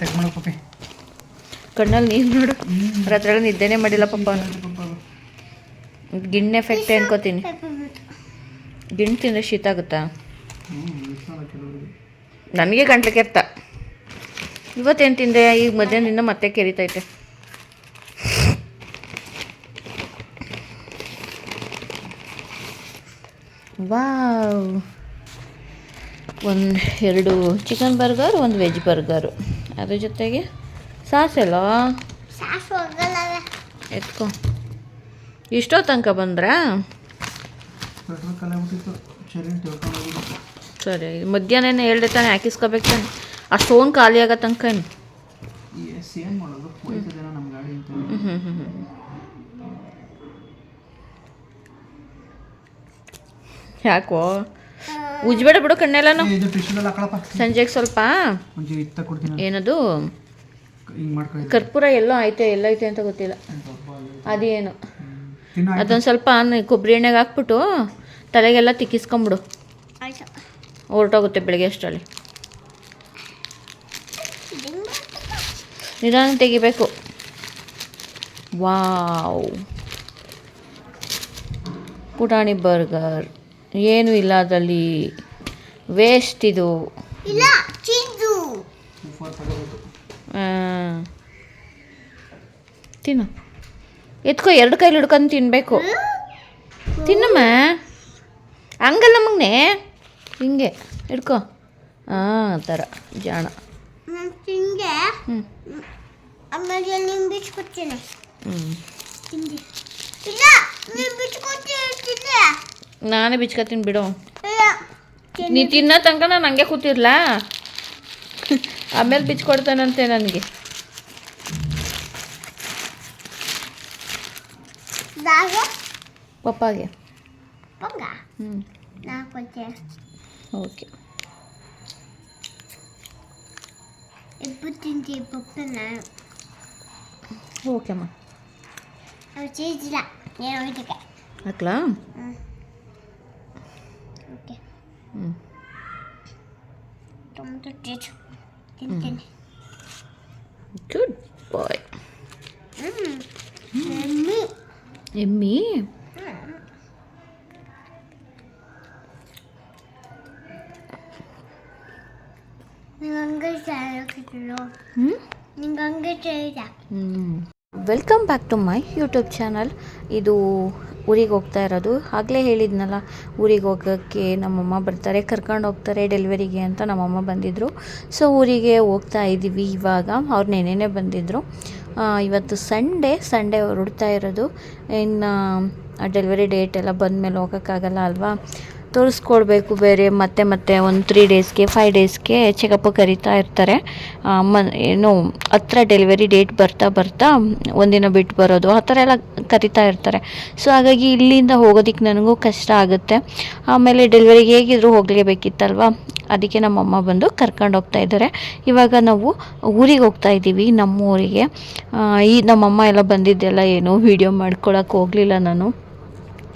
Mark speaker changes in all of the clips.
Speaker 1: ತೆಗ್ ಮಾಡೋ ಪಪ್ಪಿ.
Speaker 2: ಕಣ್ಣಲ್ಲಿ ನೀರು ನೋಡು. ರಾತ್ರಿ ನಿದ್ದೆನೇ ಮಾಡಿಲ್ಲ ಪಪ್ಪ ಗಿಣ್ಣೆ ಎಫೆಕ್ಟ್ ಅನ್ಕೋತೀನಿ. ಗಿಣ್ಣು ತಿಂದರೆ ಶೀತ ಆಗುತ್ತಾ? ನನಗೆ ಗಂಟ್ಲು ಕೆತ್ತ ಇವತ್ತೇನು ತಿಂದೆ? ಈಗ ಮಧ್ಯಾಹ್ನದಿಂದ ಮತ್ತೆ ಕೆರಿತೈತೆ. ವಾವ್. ಒಂದು ಎರಡು ಚಿಕನ್ ಬರ್ಗರ್ ಒಂದು ವೆಜ್ ಬರ್ಗರು. ಅದ್ರ ಜೊತೆಗೆ
Speaker 3: ಸಾಸು ಹೋಗಲ್ಲ
Speaker 2: ಎತ್ಕೊ. ಇಷ್ಟೋ ತನಕ ಬಂದ್ರಾ? ಸರಿ ಮಧ್ಯಾಹ್ನ ಹೇಳ್ದೆ ತಾನೆ ಹಾಕಿಸ್ಕೋಬೇಕು ತಾನೆ. ಅಷ್ಟೊಂದು ಖಾಲಿ ಆಗೋ ತನಕ
Speaker 1: ಏನು?
Speaker 2: ಯಾಕೋ? ಉಜ್ಬೇಡ ಬಿಡು
Speaker 1: ಕಣ್ಣೆಲ್ಲ
Speaker 2: ಸಂಜೆಗೆ ಸ್ವಲ್ಪ.
Speaker 1: ಒಂಚೂರು ಇತ್ತ ಕೊಡ್ತೀನಿ
Speaker 2: ಏನದು? ಕರ್ಪೂರ ಎಲ್ಲೋ ಐತೆ ಎಲ್ಲೈತೆ ಅಂತ ಗೊತ್ತಿಲ್ಲ. ಅದೇನು. ಅದೊಂದು ಸ್ವಲ್ಪ ಕೊಬ್ಬರಿ ಎಣ್ಣೆಗೆ ಹಾಕ್ಬಿಟ್ಟು ತಲೆಗೆಲ್ಲ ತಿಕ್ಕಿಸ್ಕೊಂಬಿಡು. ಹೊರಟೋಗುತ್ತೆ ಬೆಳಗ್ಗೆ ಅಷ್ಟರಲ್ಲಿ. ನಿಧಾನ ತೆಗಿಬೇಕು. ವಾವ್. ಪುಟಾಣಿ ಬರ್ಗರ್. ಏನು ಇಲ್ಲ ಅದರಲ್ಲಿ. ವೇಸ್ಟ್ ಇದು. ತಿನ್ನು. ಎತ್ಕೋ ಎರಡು ಕೈಲಿ ಹಿಡ್ಕೊಂಡು ತಿನ್ನಬೇಕು ತಿನ್ನಮ್ಮ. ಹಂಗಲ್ಲ ಮಗನೆ. ಹಿಂಗೆ ಹಿಡ್ಕೋ. ಹಾಂ ಆ ಥರ ಜಾಣ. ಹ್ಞೂ
Speaker 3: ಆಮೇಲೆ ನಿಂಗೆ ಬಿಚ್ಕೊಡ್ತೀನಿ.
Speaker 2: ಹ್ಞೂ
Speaker 3: ಇಲ್ಲ ನೀವು ಬಿಚ್ಕೊಡ್ತೀನಿ
Speaker 2: ನಾನೇ ಬಿಚ್ಕೊತೀನಿ ಬಿಡು
Speaker 3: ಇಲ್ಲ
Speaker 2: ನೀ ತಿನ್ನೋ ತನಕ ನಾನು ಹಂಗೆ ಕೂತಿರ್ಲಾ? ಆಮೇಲೆ ಬಿಚ್ಕೊಡ್ತಾನಂತೆ ನನಗೆ.
Speaker 3: ದಾಗ?
Speaker 2: ಪಪ್ಪಾಗೆ.
Speaker 3: ಪಂಗ
Speaker 2: ಹ್ಞೂ
Speaker 3: ನಾ ಕೊಡ್ತೀನಿ
Speaker 2: ಓಕೆ.
Speaker 3: ಇಬ್ಬರು ತಿಂತೀವಿ ಪಪ್ಪನ
Speaker 2: ಓಕೆ ಅಮ್ಮ.
Speaker 3: ಅವ್ರು ಚೀಸ್ ಇಲ್ಲ ಏನು ಹೋಯ್ತಕ್ಕೆ
Speaker 2: ಹಾಕ್ಲಾ
Speaker 3: ಹ್ಞೂ ಓಕೆ.
Speaker 2: ಹ್ಞೂ
Speaker 3: ಟೊಮೊಟೊ ಚೀಸ್ ತಿಂತೀನಿ.
Speaker 2: ಗುಡ್ ಬಾಯ್ ಎಮ್ಮಿ.
Speaker 3: ಚೆನ್ನಾಗಿದೆ
Speaker 2: welcome back to my YouTube channel ಇದು ಊರಿಗೆ ಹೋಗ್ತಾ ಇರೋದು. ಆಗಲೇ ಹೇಳಿದ್ನಲ್ಲ ಊರಿಗೆ ಹೋಗೋಕ್ಕೆ ನಮ್ಮಮ್ಮ ಬರ್ತಾರೆ ಕರ್ಕೊಂಡು ಹೋಗ್ತಾರೆ ಡೆಲಿವರಿಗೆ ಅಂತ ನಮ್ಮಮ್ಮ ಬಂದಿದ್ದರು ಸೊ ಊರಿಗೆ ಹೋಗ್ತಾ ಇದ್ದೀವಿ ಇವಾಗ. ಅವ್ರು ನೆನೆನೇ ಬಂದಿದ್ದರು ಆ, ಇವತ್ತು ಸಂಡೇ ಸಂಡೇ ಹೊರಡ್ತಾ ಇರೋದು. ಇನ್ನು ಡೆಲಿವರಿ ಡೇಟ್ ಎಲ್ಲ ಬಂದಮೇಲೆ ಹೋಗೋಕ್ಕಾಗಲ್ಲ ಅಲ್ವಾ? ತೋರಿಸ್ಕೊಡ್ಬೇಕು ಬೇರೆ ಮತ್ತೆ ಮತ್ತೆ ಒಂದು ತ್ರೀ ಡೇಸ್ಗೆ ಫೈವ್ ಡೇಸ್ಗೆ ಚೆಕಪ್ ಕರಿತಾ ಇರ್ತಾರೆ. ಮ, ಏನು, ಹತ್ರ ಡೆಲಿವರಿ ಡೇಟ್ ಬರ್ತಾ ಬರ್ತಾ ಒಂದಿನ ಬಿಟ್ಟು ಬರೋದು, ಆ ಥರ ಎಲ್ಲ ಕರಿತಾ ಇರ್ತಾರೆ. ಸೊ ಹಾಗಾಗಿ ಇಲ್ಲಿಂದ ಹೋಗೋದಕ್ಕೆ ನನಗೂ ಕಷ್ಟ ಆಗುತ್ತೆ. ಆಮೇಲೆ ಡೆಲಿವರಿಗೆ ಹೇಗಿದ್ರು ಹೋಗಲೇಬೇಕಿತ್ತಲ್ವ? ಅದಕ್ಕೆ ನಮ್ಮಮ್ಮ ಬಂದು ಕರ್ಕೊಂಡು ಹೋಗ್ತಾ ಇದ್ದಾರೆ. ಇವಾಗ ನಾವು ಊರಿಗೆ ಹೋಗ್ತಾ ಇದ್ದೀವಿ ನಮ್ಮ ಊರಿಗೆ ಈ ನಮ್ಮಮ್ಮ ಎಲ್ಲ ಬಂದಿದ್ದೆಲ್ಲ ಏನು ವೀಡಿಯೋ ಮಾಡ್ಕೊಳಕ್ಕೆ ಹೋಗಲಿಲ್ಲ ನಾನು.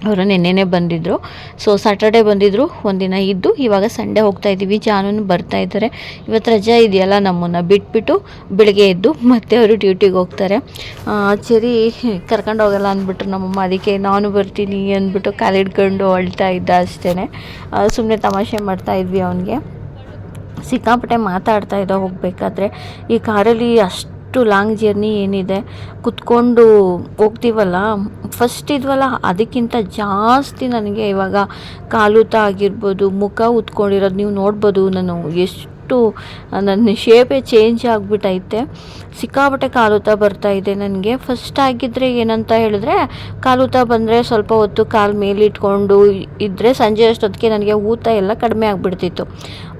Speaker 2: ಅವರು ನೆನ್ನೆನೇ ಬಂದಿದ್ದರು ಸೊ ಸ್ಯಾಟರ್ಡೇ ಬಂದಿದ್ದರು ಒಂದಿನ ಇದ್ದು, ಇವಾಗ ಸಂಡೇ ಹೋಗ್ತಾ ಇದ್ದೀವಿ. ಜಾನೂನು ಬರ್ತಾ ಇದ್ದಾರೆ. ಇವತ್ತು ರಜೆ ಇದೆಯಲ್ಲ ನಮ್ಮನ್ನು ಬಿಟ್ಬಿಟ್ಟು ಬೆಳಗ್ಗೆ ಎದ್ದು ಮತ್ತೆ ಅವರು ಡ್ಯೂಟಿಗೆ ಹೋಗ್ತಾರೆ. ಚರಿ ಕರ್ಕೊಂಡು ಹೋಗಲ್ಲ ಅಂದ್ಬಿಟ್ರು ನಮ್ಮಮ್ಮ. ಅದಕ್ಕೆ ನಾನು ಬರ್ತೀನಿ ಅಂದ್ಬಿಟ್ಟು ಕಾಲಿಡ್ಕೊಂಡು ಅಳ್ತಾ ಇದ್ದ ಅಷ್ಟೇ ಸುಮ್ಮನೆ ತಮಾಷೆ ಮಾಡ್ತಾ ಇದ್ವಿ ಅವನಿಗೆ. ಸಿಕ್ಕಾಪಟ್ಟೆ ಮಾತಾಡ್ತಾ ಇದ್ದ ಹೋಗಬೇಕಾದ್ರೆ. ಈ ಕಾರಲ್ಲಿ ಅಷ್ಟು ಲಾಂಗ್ ಜರ್ನಿ ಏನಿದೆ, ಕುತ್ಕೊಂಡು ಹೋಗ್ತೀವಲ್ಲ? ಫಸ್ಟ್ ಇದ್ವಲ್ಲ, ಅದಕ್ಕಿಂತ ಜಾಸ್ತಿ ನನಗೆ ಇವಾಗ ಕಾಲೂತ ಆಗಿರ್ಬೋದು, ಮುಖ ಉತ್ಕೊಂಡಿರೋದು ನೀವು ನೋಡ್ಬೋದು, ನಾನು ಎಷ್ಟು, ನನ್ನ ಶೇಪೇ ಚೇಂಜ್ ಆಗಿಬಿಟ್ಟೈತೆ ಸಿಕ್ಕಾಪಟ್ಟೆ ಕಾಲೂತ ಬರ್ತಾ ಇದೆ ನನಗೆ. ಫಸ್ಟ್ ಆಗಿದ್ದರೆ ಏನಂತ ಹೇಳಿದ್ರೆ, ಕಾಲೂತ ಬಂದರೆ ಸ್ವಲ್ಪ ಹೊತ್ತು ಕಾಲು ಮೇಲಿಟ್ಕೊಂಡು ಇದ್ದರೆ ಸಂಜೆ ಅಷ್ಟೊತ್ತಿಗೆ ನನಗೆ ಊತ ಎಲ್ಲ ಕಡಿಮೆ ಆಗಿಬಿಡ್ತಿತ್ತು.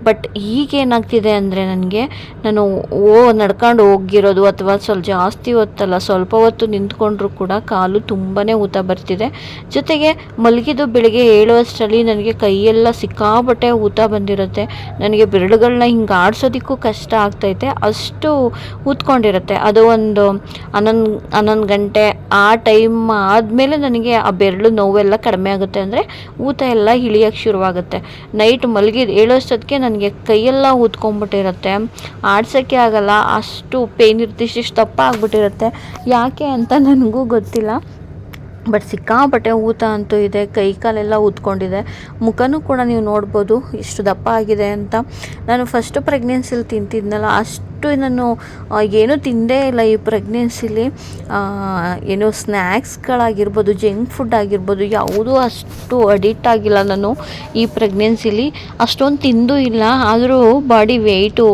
Speaker 2: ಬಟ್ ಈಗ ಏನಾಗ್ತಿದೆ ಅಂದರೆ ನನಗೆ ನಾನು ಓ ನಡ್ಕೊಂಡು ಹೋಗಿರೋದು ಅಥವಾ ಸ್ವಲ್ಪ ಜಾಸ್ತಿ ಹೊತ್ತಲ್ಲ, ಸ್ವಲ್ಪ ಹೊತ್ತು ನಿಂತ್ಕೊಂಡ್ರೂ ಕೂಡ ಕಾಲು ತುಂಬಾ ಊತ ಬರ್ತಿದೆ. ಜೊತೆಗೆ ಮಲಗಿದ್ದು ಬೆಳಿಗ್ಗೆ ಏಳುವಷ್ಟರಲ್ಲಿ ನನಗೆ ಕೈಯೆಲ್ಲ ಸಿಕ್ಕಾಬಟ್ಟೆ ಊತ ಬಂದಿರುತ್ತೆ. ನನಗೆ ಬೆರಳುಗಳನ್ನ ಹಿಂಗೆ ಆಡಿಸೋದಕ್ಕೂ ಕಷ್ಟ ಆಗ್ತೈತೆ. ಅಷ್ಟು ಊತ್ಕೊಂಡಿರುತ್ತೆ. ಅದು ಒಂದು ಹನ್ನೊಂದು ಹನ್ನೊಂದು ಗಂಟೆ ಆ ಟೈಮ್ ಆದಮೇಲೆ ನನಗೆ ಆ ಬೆರಳು ನೋವೆಲ್ಲ ಕಡಿಮೆ ಆಗುತ್ತೆ. ಅಂದರೆ ಊತ ಎಲ್ಲ ಇಳಿಯೋಕ್ಕೆ ಶುರುವಾಗುತ್ತೆ. ನೈಟ್ ಮಲಗಿದ ಏಳೋಷ್ಟೊತ್ತಿಗೆ ನನಗೆ ಕೈಯೆಲ್ಲ ಊದ್ಕೊಂಡ್ಬಿಟ್ಟಿರುತ್ತೆ ಆಡ್ಸೋಕ್ಕೆ ಆಗಲ್ಲ, ಅಷ್ಟು ಪೇಯ್ನ್ ಇರುತ್ತೆ, ಇಷ್ಟು ದಪ್ಪ ಆಗಿಬಿಟ್ಟಿರುತ್ತೆ ಯಾಕೆ ಅಂತ ನನಗೂ ಗೊತ್ತಿಲ್ಲ. ಬಟ್ ಸಿಕ್ಕಾಪಟ್ಟೆ ಊತ ಅಂತೂ ಇದೆ, ಕೈ ಕಾಲೆಲ್ಲ ಊದ್ಕೊಂಡಿದೆ. ಮುಖನೂ ಕೂಡ ನೀವು ನೋಡ್ಬೋದು, ಇಷ್ಟು ದಪ್ಪ ಆಗಿದೆ ಅಂತ. ನಾನು ಫಸ್ಟ್ ಪ್ರೆಗ್ನೆನ್ಸಿಲಿ ತಿಂತಿದ್ನಲ್ಲ, ಅಷ್ಟು ನಾನು ಆ, ಏನೂ ತಿಂದೇ ಇಲ್ಲ ಈ ಪ್ರೆಗ್ನೆನ್ಸಿಲಿ ಏನು ಸ್ನ್ಯಾಕ್ಸ್ಗಳಾಗಿರ್ಬೋದು ಜಂಕ್ ಫುಡ್ ಆಗಿರ್ಬೋದು ಯಾವುದೂ ಅಷ್ಟು ಅಡಿಕ್ಟ್ ಆಗಿಲ್ಲ ನಾನು ಈ ಪ್ರೆಗ್ನೆನ್ಸಿಲಿ ಅಷ್ಟೊಂದು ತಿಂದು ಇಲ್ಲ ಆದರೂ ಬಾಡಿ ವೆಯ್ಟು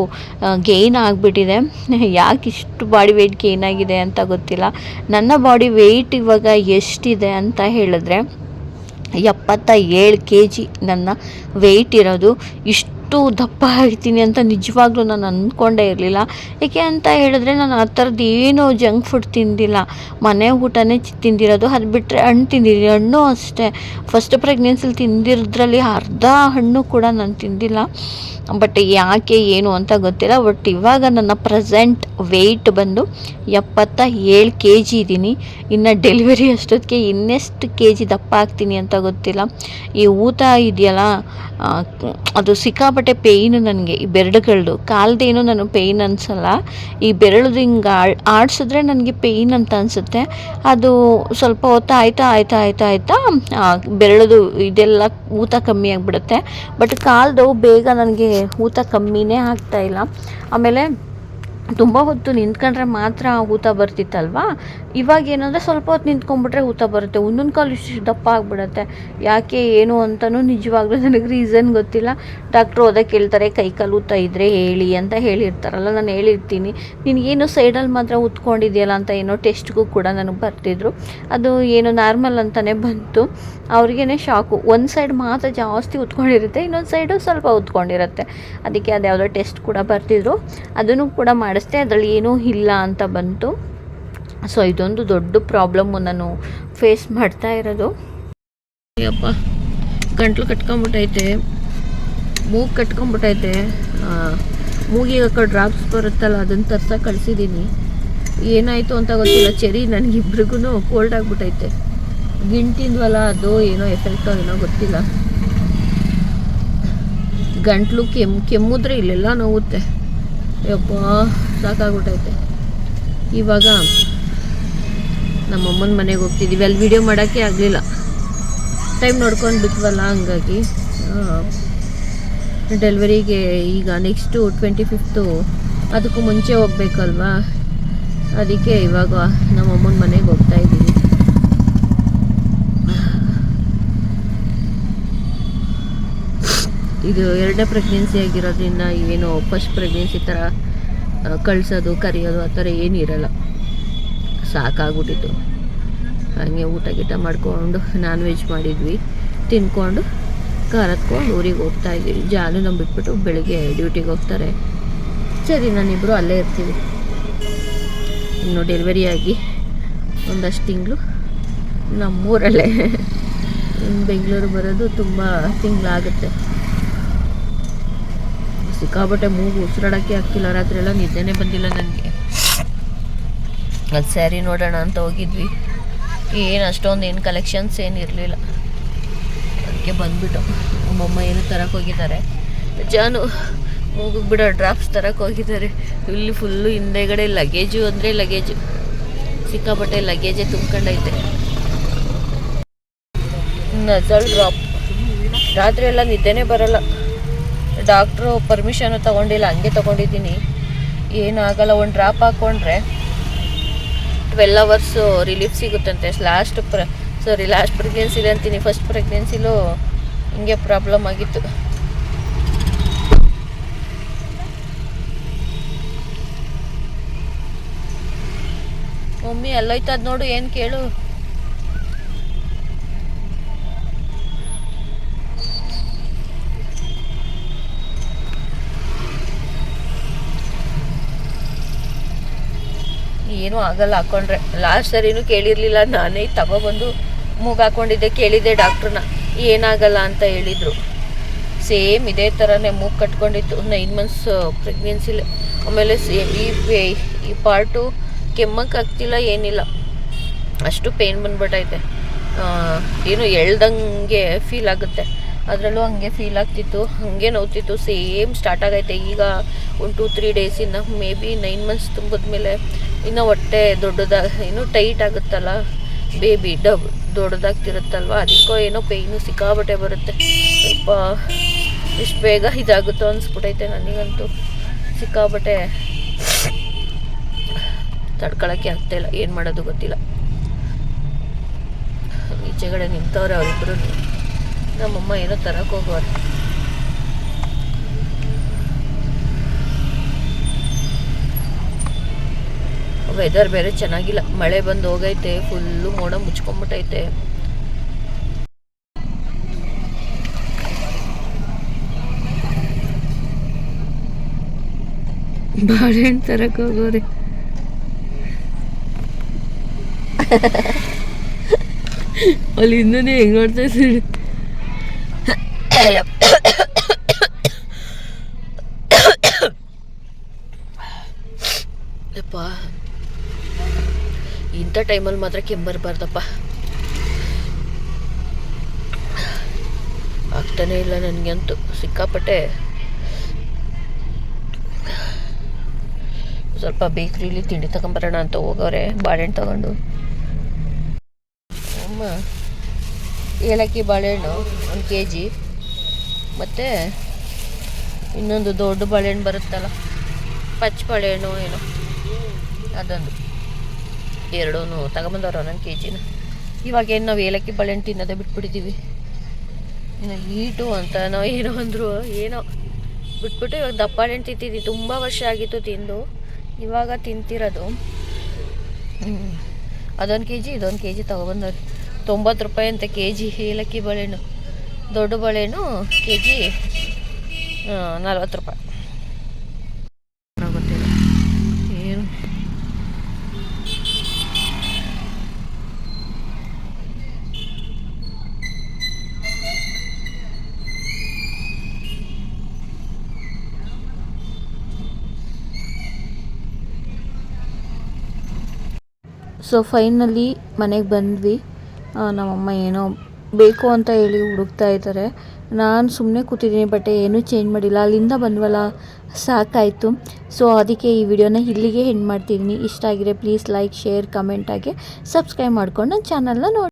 Speaker 2: ಗೇಯ್ನ್ ಆಗಿಬಿಟ್ಟಿದೆ. ಯಾಕೆ ಇಷ್ಟು ಬಾಡಿ ವೆಯ್ಟ್ ಗೇಯ್ನ್ ಆಗಿದೆ ಅಂತ ಗೊತ್ತಿಲ್ಲ. ನನ್ನ ಬಾಡಿ ವೆಯ್ಟ್ ಇವಾಗ ಎಷ್ಟಿದೆ ಅಂತ ಹೇಳಿದ್ರೆ ಎಪ್ಪತ್ತ ಏಳು ಕೆ ಜಿ ನನ್ನ ವೆಯ್ಟ್ ಇರೋದು. ಇಷ್ಟು ದಪ್ಪ ಆಗ್ತೀನಿ ಅಂತ ನಿಜವಾಗ್ಲೂ ನಾನು ಅಂದ್ಕೊಂಡೇ ಇರಲಿಲ್ಲ. ಏಕೆ ಅಂತ ಹೇಳಿದ್ರೆ ನಾನು ಆ ಥರದ್ದು ಜಂಕ್ ಫುಡ್ ತಿಂದಿಲ್ಲ. ಮನೆ ಊಟನೇ ತಿಂದಿರೋದು. ಅದು ಬಿಟ್ಟರೆ ಹಣ್ಣು ತಿಂದಿದ್ದೀನಿ. ಹಣ್ಣು ಅಷ್ಟೇ. ಫಸ್ಟ್ ಪ್ರೆಗ್ನೆನ್ಸಿಲಿ ತಿಂದಿರೋದ್ರಲ್ಲಿ ಅರ್ಧ ಹಣ್ಣು ಕೂಡ ನಾನು ತಿಂದಿಲ್ಲ. ಬಟ್ ಯಾಕೆ, ಏನು ಅಂತ ಗೊತ್ತಿಲ್ಲ. ಬಟ್ ಇವಾಗ ನನ್ನ ಪ್ರೆಸೆಂಟ್ ವೆಯ್ಟ್ ಬಂದು ಎಪ್ಪತ್ತ ಏಳು ಕೆ ಜಿ ಇದ್ದೀನಿ. ಇನ್ನು ಡೆಲಿವರಿ ಅಷ್ಟೊತ್ತಿಗೆ ಇನ್ನೆಷ್ಟು ಕೆ ಜಿ ದಪ್ಪ ಆಗ್ತೀನಿ ಅಂತ ಗೊತ್ತಿಲ್ಲ. ಈ ಊತ ಇದೆಯಲ್ಲ ಅದು ಸಿಕ್ಕಾಪಟ್ಟೆ ಪೇಯ್ನು ನನಗೆ, ಈ ಬೆರಳುಗಳದು. ಕಾಲ್ದೇನೋ ನಾನು ಪೇಯ್ನ್ ಅನ್ಸಲ್ಲ. ಈ ಬೆರಳುದು ಹಿಂಗೆ ಆಡಿಸಿದ್ರೆ ನನಗೆ ಪೇಯ್ನ್ ಅಂತ ಅನಿಸುತ್ತೆ. ಅದು ಸ್ವಲ್ಪ ಹೊತ್ತು ಆಯ್ತಾ ಆಯ್ತಾ ಆಯ್ತಾ ಆಯ್ತಾ ಬೆರಳದು ಇದೆಲ್ಲ ಊತ ಕಮ್ಮಿ ಆಗಿಬಿಡುತ್ತೆ. ಬಟ್ ಕಾಲ್ದು ಬೇಗ ನನಗೆ ಊತ ಕಮ್ಮಿನೇ ಆಗ್ತಾಯಿಲ್ಲ ಆಮೇಲೆ ತುಂಬ ಹೊತ್ತು ನಿಂತ್ಕೊಂಡ್ರೆ ಮಾತ್ರ ಊತ ಬರ್ತಿತ್ತಲ್ವಾ? ಇವಾಗ ಏನಂದರೆ ಸ್ವಲ್ಪ ಹೊತ್ತು ನಿಂತ್ಕೊಂಡ್ಬಿಟ್ರೆ ಊತ ಬರುತ್ತೆ. ಒಂದೊಂದು ಕಾಲು ಇಷ್ಟು ದಪ್ಪ ಆಗಿಬಿಡತ್ತೆ. ಯಾಕೆ, ಏನು ಅಂತಲೂ ನಿಜವಾಗ್ಲೂ ನನಗೆ ರೀಸನ್ ಗೊತ್ತಿಲ್ಲ. ಡಾಕ್ಟ್ರು ಓದಕ್ಕೆ ಹೇಳ್ತಾರೆ, ಕೈ ಕಾಲು ಊತ ಇದ್ದರೆ ಹೇಳಿ ಅಂತ ಹೇಳಿರ್ತಾರಲ್ಲ, ನಾನು ಹೇಳಿರ್ತೀನಿ. ನಿನಗೇನು ಸೈಡಲ್ಲಿ ಮಾತ್ರ ಉತ್ಕೊಂಡಿದೆಯಲ್ಲ ಅಂತ ಏನೋ ಟೆಸ್ಟ್ಗೂ ಕೂಡ ನನಗೆ ಬರ್ತಿದ್ರು. ಅದು ಏನು ನಾರ್ಮಲ್ ಅಂತಲೇ ಬಂತು. ಅವ್ರಿಗೇ ಶಾಕು ಒಂದು ಸೈಡ್ ಮಾತ್ರ ಜಾಸ್ತಿ ಉತ್ಕೊಂಡಿರುತ್ತೆ ಇನ್ನೊಂದು ಸೈಡು ಸ್ವಲ್ಪ ಉತ್ಕೊಂಡಿರುತ್ತೆ ಅದಕ್ಕೆ ಅದು ಯಾವುದೋ ಟೆಸ್ಟ್ ಕೂಡ ಬರ್ತಿದ್ರು. ಅದನ್ನು ಕೂಡ ಮಾಡಿಸ್ದೆ, ಅದರಲ್ಲಿ ಏನೂ ಇಲ್ಲ ಅಂತ ಬಂತು. ಸೊ ಇದೊಂದು ದೊಡ್ಡ ಪ್ರಾಬ್ಲಮ್ಮು ನಾನು ಫೇಸ್ ಮಾಡ್ತಾ ಇರೋದು. ಅಯ್ಯಪ್ಪ ಗಂಟ್ಲು ಕಟ್ಕೊಂಬಿಟ್ಟೈತೆ. ಮೂಗು ಕಟ್ಕೊಂಬಿಟ್ಟೈತೆ. ಮೂಗಿಗೆ ಡ್ರಾಪ್ಸ್ ಬರುತ್ತಲ್ಲ, ಅದನ್ನು ತರ್ಸಕ್ಕೆ ಕಳಿಸಿದ್ದೀನಿ ಏನಾಯಿತು ಅಂತ ಗೊತ್ತಿಲ್ಲ. ಚರಿ ನನಗಿಬ್ರಿಗೂ ಕೋಲ್ಡ್ ಆಗಿಬಿಟ್ಟೈತೆ. ಗಿಂಟಿಂದ್ವಲ್ಲ, ಅದು ಏನೋ ಎಫೆಕ್ಟೋ ಏನೋ ಗೊತ್ತಿಲ್ಲ. ಗಂಟ್ಲು ಕೆಮ್ಮು ಕೆಮ್ಮಿದ್ರೆ ಇಲ್ಲೆಲ್ಲ ನೋವುತ್ತೆ. ಯಪ್ಪ, ಸಾಕಾಗ್ಬಿಟ್ಟೈತೆ. ಇವಾಗ ನಮ್ಮಮ್ಮನ ಮನೆಗೆ ಹೋಗ್ತಿದ್ದೀವಿ ಅಲ್ಲಿ ವಿಡಿಯೋ ಮಾಡೋಕ್ಕೆ ಆಗಲಿಲ್ಲ. ಟೈಮ್ ನೋಡ್ಕೊಂಡು ಬಿಟ್ವಲ್ಲ, ಹಂಗಾಗಿ ಡೆಲಿವರಿಗೆ ಈಗ ನೆಕ್ಸ್ಟು ಟ್ವೆಂಟಿ ಫಿಫ್ತು ಅದಕ್ಕೂ ಮುಂಚೆ ಹೋಗ್ಬೇಕಲ್ವಾ? ಅದಕ್ಕೆ ಇವಾಗ ನಮ್ಮಮ್ಮನ ಮನೆಗೆ ಹೋಗ್ತಾ ಇದ್ದೀವಿ ಇದು ಎರಡನೇ ಪ್ರೆಗ್ನೆನ್ಸಿ ಆಗಿರೋದ್ರಿಂದ ಏನು ಫಸ್ಟ್ ಪ್ರೆಗ್ನೆನ್ಸಿ ಥರ ಕಳಿಸೋದು, ಕರೆಯೋದು ಆ ಥರ ಏನಿರಲ್ಲ ಸಾಕಾಗ್ಬಿಟ್ಟಿತ್ತು. ಹಾಗೆ ಊಟ ಗೀಟ ಮಾಡಿಕೊಂಡು ನಾನ್ ವೆಜ್ ಮಾಡಿದ್ವಿ. ತಿನ್ಕೊಂಡು ಕಾರ್ ಹತ್ಕೊಂಡು ಊರಿಗೆ ಹೋಗ್ತಾ ಇದ್ದೀವಿ ಜಾನು ನಮ್ಮ ಬಿಟ್ಬಿಟ್ಟು ಬೆಳಿಗ್ಗೆ ಡ್ಯೂಟಿಗೆ ಹೋಗ್ತಾರೆ. ಸರಿ ನಾನಿಬ್ಬರು ಅಲ್ಲೇ ಇರ್ತೀವಿ. ಇನ್ನು ಡೆಲಿವರಿ ಆಗಿ ಒಂದಷ್ಟು ತಿಂಗಳು ನಮ್ಮೂರಲ್ಲೇ. ಬೆಂಗಳೂರು ಬರೋದು ತುಂಬ ತಿಂಗಳಾಗುತ್ತೆ. ಸಿಕ್ಕಾಬಟ್ಟೆ ಮೂಗು ಉಸಿರಾಡೋಕ್ಕೆ ಹಾಕಿಲ್ಲ ರಾತ್ರಿ ಎಲ್ಲ ನಿದ್ದೆನೇ ಬಂದಿಲ್ಲ ನನಗೆ ಅದು ಸ್ಯಾರಿ ನೋಡೋಣ ಅಂತ ಹೋಗಿದ್ವಿ. ಏನು ಅಷ್ಟೊಂದು ಏನು ಕಲೆಕ್ಷನ್ಸ್ ಏನು ಇರಲಿಲ್ಲ. ಅದಕ್ಕೆ ಬಂದುಬಿಟ್ಟು ನಮ್ಮಮ್ಮ ಏನು ತರಕ್ಕೆ ಹೋಗಿದ್ದಾರೆ. ಜಾನು ಮೂಗಿಗೆ ಬಿಡೋ ಡ್ರಾಪ್ಸ್ ತರಕ್ಕೆ ಹೋಗಿದ್ದಾರೆ. ಇಲ್ಲಿ ಫುಲ್ಲು ಹಿಂದೆಗಡೆ ಲಗೇಜು ಅಂದರೆ ಲಗೇಜು ಸಿಕ್ಕಾಪಟ್ಟೆ ಲಗೇಜೇ ತುಂಬ್ಕೊಂಡೈತೆ. ನಜಲ್ ಡ್ರಾಪ್ ರಾತ್ರಿ ಎಲ್ಲ ನಿದ್ದೆನೇ ಬರಲ್ಲ. ಡಾಕ್ಟ್ರು ಪರ್ಮಿಷನು ತೊಗೊಂಡಿಲ್ಲ, ಹಂಗೆ ತೊಗೊಂಡಿದ್ದೀನಿ. ಏನಾಗಲ್ಲ ಒಂದು ಡ್ರಾಪ್ ಹಾಕ್ಕೊಂಡ್ರೆ ಟ್ವೆಲ್ ಅವರ್ಸು ರಿಲೀಫ್ ಸಿಗುತ್ತಂತೆ. ಲಾಸ್ಟ್ ಪ್ರ ಸಾರಿ ಲಾಸ್ಟ್ ಪ್ರೆಗ್ನೆನ್ಸಿಲಿ ಅಂತೀನಿ. ಫಸ್ಟ್ ಪ್ರೆಗ್ನೆನ್ಸಿಲೂ ಹಿಂಗೆ ಪ್ರಾಬ್ಲಮ್ ಆಗಿತ್ತು. ಮಮ್ಮಿ ಎಲ್ಲೋಯ್ತದ ನೋಡು, ಏನು ಕೇಳು. ಏನೂ ಆಗಲ್ಲ ಹಾಕೊಂಡ್ರೆ. ಲಾಸ್ಟ್ ಸರಿನೂ ಕೇಳಿರಲಿಲ್ಲ. ನಾನೇ ತಗೊಬಂದು ಮೂಗು ಹಾಕೊಂಡಿದ್ದೆ. ಕೇಳಿದ್ದೆ ಡಾಕ್ಟ್ರನ್ನ. ಏನಾಗಲ್ಲ ಅಂತ ಹೇಳಿದರು. ಸೇಮ್ ಇದೇ ಥರನೇ ಮೂಗು ಕಟ್ಕೊಂಡಿತ್ತು. ನೈನ್ ಮಂತ್ಸ್ ಪ್ರೆಗ್ನೆನ್ಸಿಲಿ ಆಮೇಲೆ ಸೇಮ್ ಈ ಈ ಪಾರ್ಟು ಕೆಮ್ಮಕ್ಕೆ ಆಗ್ತಿಲ್ಲ, ಏನಿಲ್ಲ. ಅಷ್ಟು ಪೇನ್ ಬಂದ್ಬಿಟ್ಟೈತೆ ಏನು ಎಳ್ದಂಗೆ ಫೀಲ್ ಆಗುತ್ತೆ. ಅದರಲ್ಲೂ ಹಂಗೆ ಫೀಲ್ ಆಗ್ತಿತ್ತು, ಹಾಗೆ ನೋವ್ತಿತ್ತು ಸೇಮ್ ಸ್ಟಾರ್ಟ್ ಆಗೈತೆ. ಈಗ ಒಂದು ಟೂ ತ್ರೀ ಡೇಸಿಂದ ಮೇ ಬಿ ನೈನ್ ಮಂತ್ಸ್ ತುಂಬಿದ್ಮೇಲೆ ಇನ್ನು ಹೊಟ್ಟೆ ದೊಡ್ಡದಾಗ ಇನ್ನೂ ಟೈಟ್ ಆಗುತ್ತಲ್ಲ ಬೇಬಿ ಡಬ್ ದೊಡ್ಡದಾಗ್ತಿರುತ್ತಲ್ವ? ಅದಕ್ಕೋ ಏನೋ ಪೇಯ್ನು ಸಿಕ್ಕಾಬಟ್ಟೆ ಬರುತ್ತೆ. ಸ್ವಲ್ಪ ಇಷ್ಟು ಬೇಗ ಇದಾಗುತ್ತೋ ಅನ್ಸ್ಬಿಟೈತೆ ನನಗಂತೂ. ಸಿಕ್ಕಾಬಟ್ಟೆ ತಡ್ಕೊಳಕ್ಕೆ ಆಗ್ತಾಯಿಲ್ಲ ಏನು ಮಾಡೋದು ಗೊತ್ತಿಲ್ಲ. ಈಚೆಗಡೆ ನಿಂತವ್ರೆ ಅವರಿಬ್ಬರು ನಮ್ಮಮ್ಮ ಏನೋ ತರಕ್ಕೆ ಹೋಗೋರು ವೆದರ್ ಬೇರೆ ಚೆನ್ನಾಗಿಲ್ಲ. ಮಳೆ ಬಂದು ಹೋಗೈತೆ ಫುಲ್ಲು ಮೋಡ ಮುಚ್ಕೊಂಬಿಟ್ಟೈತೆ ಬಾಳೆಹಣ್ಣು ತರಕ್ಕೆ ಹೋಗೋರೆ ಅಲ್ಲಿ ಹಿಂದನೇ ಹೆಂಗ್ ಮಾಡ್ತಾ ಇದ್ದೀರಿ ಯಪ್ಪ. ಇಂಥ ಟೈಮಲ್ಲಿ ಮಾತ್ರ ಕೆಮ್ಮರ್ಬಾರ್ದಪ್ಪ ಆಗ್ತಾನೇ ಇಲ್ಲ ನನಗಂತೂ. ಸಿಕ್ಕಾಪಟ್ಟೆ ಸ್ವಲ್ಪ ಬೇಕ್ರಿಲಿ ತಿಂಡಿ ತಗೊಂಬರೋಣ ಅಂತ ಹೋಗೋರೆ, ಬಾಳೆಹಣ್ಣು ತಗೊಂಡು. ಅಮ್ಮ, ಏಲಕ್ಕಿ ಬಾಳೆಹಣ್ಣು, ಒಂದು ಕೆ ಜಿ ಮತ್ತು ಇನ್ನೊಂದು ದೊಡ್ಡ ಬಾಳೆಹಣ್ಣು ಬರುತ್ತಲ್ಲ ಪಚ್ಚ ಬಾಳೆಹಣ್ಣು ಏನೋ. ಅದೊಂದು. ಎರಡೂ ತಗೊಂಬಂದವ್ರು ಒಂದೊಂದು ಕೆ ಜಿನ ಇವಾಗ ಏನು ನಾವು ಏಲಕ್ಕಿ ಬಾಳೆಹಣ್ಣು ತಿನ್ನೋದೇ ಬಿಟ್ಬಿಟ್ಟಿದ್ದೀವಿ ಇನ್ನು ಈಟು ಅಂತ ನಾವು ಏನೋ ಅಂದರು, ಏನೋ. ಬಿಟ್ಬಿಟ್ಟು ಇವಾಗ ದಪ್ಪ ಬಾಳೆಹಣ್ಣು ತಿಂತಿದ್ವಿ. ತುಂಬ ವರ್ಷ ಆಗಿತ್ತು ತಿಂದು. ಇವಾಗ ತಿಂತಿರೋದು. ಅದೊಂದು ಕೆ ಜಿ ಇದೊಂದು ಕೆ ಜಿ ತೊಗೊಬಂದವ್ರಿ. ತೊಂಬತ್ತು ರೂಪಾಯಿ ಅಂತ ಕೆ ಜಿ ಏಲಕ್ಕಿ ಬಾಳೆಹಣ್ಣು. ದೊಡ್ಡ ಬಳೆನು ಕೆ ಜಿ ನಲ್ವತ್ತು ರೂಪಾಯಿ. ಗೊತ್ತಿಲ್ಲ. ಏನು? ಸೊ ಫೈನಲಿ ಮನೆಗೆ ಬಂದ್ವಿ. ನಮ್ಮಮ್ಮ ಏನೋ ಬೇಕು ಅಂತ ಹೇಳಿ ಹುಡುಕ್ತಾ ಇದ್ದಾರೆ. ನಾನು ಸುಮ್ಮನೆ ಕೂತಿದ್ದೀನಿ, ಬಟ್ ಏನೂ ಚೇಂಜ್ ಮಾಡಿಲ್ಲ. ಅಲ್ಲಿಂದ ಬಂದ್ವಲ್ಲ, ಸಾಕಾಯಿತು. ಸೊ ಅದಕ್ಕೆ ಈ ವಿಡಿಯೋನ ಇಲ್ಲಿಗೆ ಹೆಣ್ಣು ಮಾಡ್ತಿದ್ದೀನಿ. ಇಷ್ಟ ಆಗಿದೆ ಪ್ಲೀಸ್ ಲೈಕ್ ಶೇರ್ ಕಮೆಂಟ್ ಆಗಿ ಸಬ್ಸ್ಕ್ರೈಬ್ ಮಾಡ್ಕೊಂಡು ನನ್ನ ಚಾನಲ್ನ ನೋಡಿ.